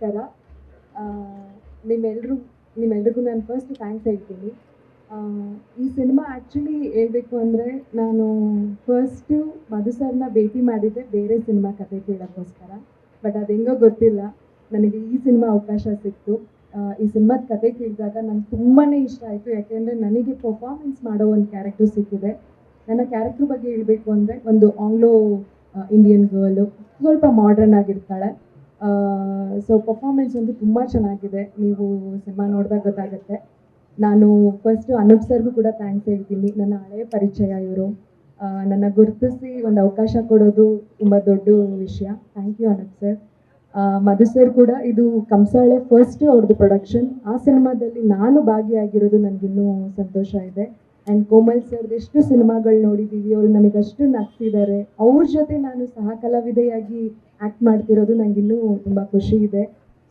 ನಮಸ್ಕಾರ. ನಿಮ್ಮೆಲ್ಲರೂ ನಿಮ್ಮೆಲ್ರು, ನಿಮ್ಮೆಲ್ರಿಗೂ ನಾನು ಫಸ್ಟ್ ಥ್ಯಾಂಕ್ಸ್ ಹೇಳ್ತೀನಿ. ಈ ಸಿನಿಮಾ ಆ್ಯಕ್ಚುಲಿ ಹೇಳಬೇಕು ಅಂದರೆ ನಾನು ಫಸ್ಟು ಮಧು ಸರ್ನ ಭೇಟಿ ಮಾಡಿದ್ದೆ ಬೇರೆ ಸಿನಿಮಾ ಕತೆ ಕೇಳೋಕ್ಕೋಸ್ಕರ. ಬಟ್ ಅದು ಹೆಂಗೋ ಗೊತ್ತಿಲ್ಲ. ನನಗೆ ಈ ಸಿನಿಮಾ ಅವಕಾಶ ಸಿಕ್ತು. ಈ ಸಿನಿಮಾದ ಕತೆ ಕೇಳಿದಾಗ ನಂಗೆ ತುಂಬಾ ಇಷ್ಟ ಆಯಿತು. ಯಾಕೆಂದರೆ ನನಗೆ ಪರ್ಫಾರ್ಮೆನ್ಸ್ ಮಾಡೋ ಒಂದು ಕ್ಯಾರೆಕ್ಟರ್ ಸಿಕ್ಕಿದೆ. ನನ್ನ ಕ್ಯಾರೆಕ್ಟ್ರ್ ಬಗ್ಗೆ ಹೇಳಬೇಕು ಅಂದರೆ ಒಂದು ಆಂಗ್ಲೋ ಇಂಡಿಯನ್ ಗರ್ಲು ಸ್ವಲ್ಪ ಮಾಡ್ರನ್ ಆಗಿರ್ತಾಳೆ. ಸೊ ಪರ್ಫಾರ್ಮೆನ್ಸ್ ಒಂದು ತುಂಬ ಚೆನ್ನಾಗಿದೆ. ನೀವು ಸಿನಿಮಾ ನೋಡಿದಾಗ ಗೊತ್ತಾಗುತ್ತೆ. ನಾನು ಫಸ್ಟು ಅನೂಪ್ ಸರ್ಗೂ ಕೂಡ ಥ್ಯಾಂಕ್ಸ್ ಹೇಳ್ತೀನಿ. ನನ್ನ ಹಳೆಯ ಪರಿಚಯ ಇವರು. ನನ್ನ ಗುರುತಿಸಿ ಒಂದು ಅವಕಾಶ ಕೊಡೋದು ತುಂಬ ದೊಡ್ಡ ವಿಷಯ. Thank you Anoop sir Madhu sir ಕೂಡ ಇದು ಕಂಸಾಳೆ ಫಸ್ಟ್ ಅವ್ರದ್ದು ಪ್ರೊಡಕ್ಷನ್ ಆ ಸಿನಿಮಾದಲ್ಲಿ ನಾನು ಭಾಗಿಯಾಗಿರೋದು ನನಗಿನ್ನೂ ಸಂತೋಷ ಇದೆ. ಆ್ಯಂಡ್ ಕೋಮಲ್ ಸರ್ ಎಷ್ಟು ಸಿನಿಮಾಗಳು ನೋಡಿದ್ದೀವಿ ಅವರು ನಮಗೆ ಅಷ್ಟು ನಗ್ತಿದ್ದಾರೆ ಅವ್ರ ಜೊತೆ ನಾನು ಸಹ ಕಲಾವಿದೆಯಾಗಿ ಆ್ಯಕ್ಟ್ ಮಾಡ್ತಿರೋದು ನನಗಿನ್ನೂ ತುಂಬ ಖುಷಿ ಇದೆ.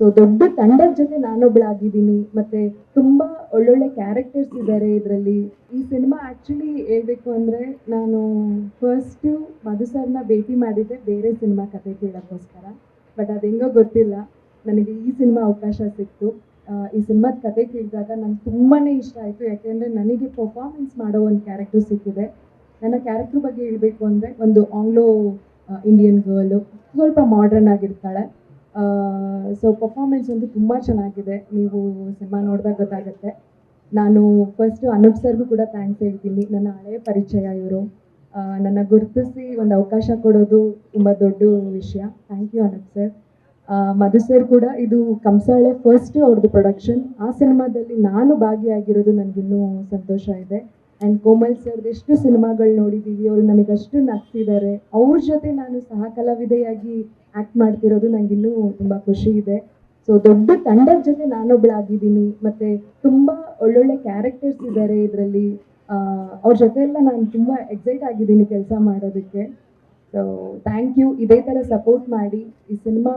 ಸೊ ದೊಡ್ಡ ತಂಡದ ಜೊತೆ ನಾನೊಬ್ಬಳಾಗಿದ್ದೀನಿ ಮತ್ತು ತುಂಬ ಒಳ್ಳೊಳ್ಳೆ ಕ್ಯಾರೆಕ್ಟರ್ಸ್ ಇದ್ದಾರೆ ಇದರಲ್ಲಿ. ಈ ಸಿನಿಮಾ ಆ್ಯಕ್ಚುಲಿ ಹೇಳಬೇಕು ಅಂದರೆ ನಾನು ಫಸ್ಟು ಮಧು ಸರ್ನ ಭೇಟಿ ಮಾಡಿದ್ದೆ ಬೇರೆ ಸಿನಿಮಾ ಕತೆ ಕೇಳೋಕ್ಕೋಸ್ಕರ. ಬಟ್ ಅದು ಹೆಂಗೋ ಗೊತ್ತಿಲ್ಲ. ನನಗೆ ಈ ಸಿನಿಮಾ ಅವಕಾಶ ಸಿಕ್ತು. ಈ ಸಿನಿಮಾದ ಕತೆ ಕೇಳಿದಾಗ ನಂಗೆ ತುಂಬಾ ಇಷ್ಟ ಆಯಿತು. ಯಾಕೆಂದರೆ ನನಗೆ ಪರ್ಫಾರ್ಮೆನ್ಸ್ ಮಾಡೋ ಒಂದು ಕ್ಯಾರೆಕ್ಟರ್ ಸಿಕ್ಕಿದೆ. ನನ್ನ ಕ್ಯಾರೆಕ್ಟರ್ ಬಗ್ಗೆ ಹೇಳಬೇಕು ಅಂದರೆ ಒಂದು ಆಂಗ್ಲೋ ಇಂಡಿಯನ್ ಗರ್ಲು ಸ್ವಲ್ಪ ಮಾಡ್ರನ್ ಆಗಿರ್ತಾಳೆ. ಸೊ ಪರ್ಫಾರ್ಮೆನ್ಸ್ ಒಂದು ತುಂಬ ಚೆನ್ನಾಗಿದೆ. ನೀವು ಸಿನಿಮಾ ನೋಡಿದಾಗ ಗೊತ್ತಾಗುತ್ತೆ. ನಾನು ಫಸ್ಟು ಅನೂಪ್ ಸರ್ಗೂ ಕೂಡ ಥ್ಯಾಂಕ್ಸ್ ಹೇಳ್ತೀನಿ. ನನ್ನ ಹಳೆಯ ಪರಿಚಯ ಇವರು. ನನ್ನ ಗುರುತಿಸಿ ಒಂದು ಅವಕಾಶ ಕೊಡೋದು ತುಂಬ ದೊಡ್ಡ ವಿಷಯ. Thank you Anoop sir Madhu sir ಕೂಡ ಇದು ಕಂಸಾಳೆ ಫಸ್ಟ್ ಅವ್ರದ್ದು ಪ್ರೊಡಕ್ಷನ್ ಆ ಸಿನಿಮಾದಲ್ಲಿ ನಾನು ಭಾಗಿಯಾಗಿರೋದು ನನಗಿನ್ನೂ ಸಂತೋಷ ಇದೆ. ಆ್ಯಂಡ್ ಕೋಮಲ್ ಸರ್ ಎಷ್ಟು ಸಿನಿಮಾಗಳು ನೋಡಿದ್ದೀವಿ ಅವರು ನಮಗೆ ಅಷ್ಟು ನಗ್ತಿದ್ದಾರೆ ಅವ್ರ ಜೊತೆ ನಾನು ಸಹ ಕಲಾವಿದೆಯಾಗಿ ಆ್ಯಕ್ಟ್ ಮಾಡ್ತಿರೋದು ನನಗಿನ್ನೂ ತುಂಬ ಖುಷಿ ಇದೆ. ಸೊ ದೊಡ್ಡ ತಂಡದ ಜೊತೆ ನಾನೊಬ್ಬಳಾಗಿದ್ದೀನಿ ಮತ್ತು ತುಂಬ ಒಳ್ಳೊಳ್ಳೆ ಕ್ಯಾರೆಕ್ಟರ್ಸ್ ಇದ್ದಾರೆ ಇದರಲ್ಲಿ. ಅವ್ರ ಜೊತೆ ಎಲ್ಲ ನಾನು ತುಂಬ ಎಕ್ಸೈಟ್ ಆಗಿದ್ದೀನಿ ಕೆಲಸ ಮಾಡೋದಕ್ಕೆ. ಸೊ ಥ್ಯಾಂಕ್ ಯು ಇದೇ ಥರ ಸಪೋರ್ಟ್ ಮಾಡಿ ಈ ಸಿನಿಮಾ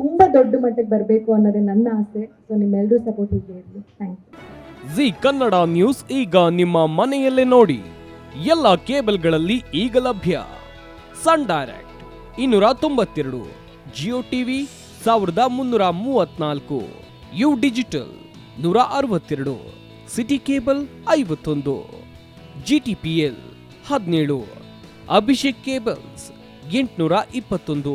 ತುಂಬ ದೊಡ್ಡ ಮಟ್ಟಕ್ಕೆ ಬರಬೇಕು ಅನ್ನೋದೇ ನನ್ನ ಆಸೆ. ಸೊ ನಿಮ್ಮೆಲ್ಲರೂ ಸಪೋರ್ಟ್ ಹೀಗೆ ಇರಲಿ. Thank you Zee Kannada news ಈಗ ನಿಮ್ಮ ಮನೆಯಲ್ಲೇ ನೋಡಿ. ಎಲ್ಲ ಕೇಬಲ್ಗಳಲ್ಲಿ ಈಗ ಲಭ್ಯ. ಸನ್ ಡೈರೆಕ್ಟ್ ಇನ್ನೂರ ತೊಂಬತ್ತೆರಡು, ಜಿಯೋ ಟಿವಿ ಸಾವಿರದ ಮುನ್ನೂರ ಮೂವತ್ನಾಲ್ಕು, ಯು ಡಿಜಿಟಲ್ ನೂರ ಅರವತ್ತೆರಡು, ಸಿಟಿ ಕೇಬಲ್ ಐವತ್ತೊಂದು ಜಿ ಟಿ ಪಿ ಎಲ್ ಹದಿನೇಳು, ಅಭಿಷೇಕ್ ಕೇಬಲ್ಸ್ ಎಂಟುನೂರ ಇಪ್ಪತ್ತೊಂದು.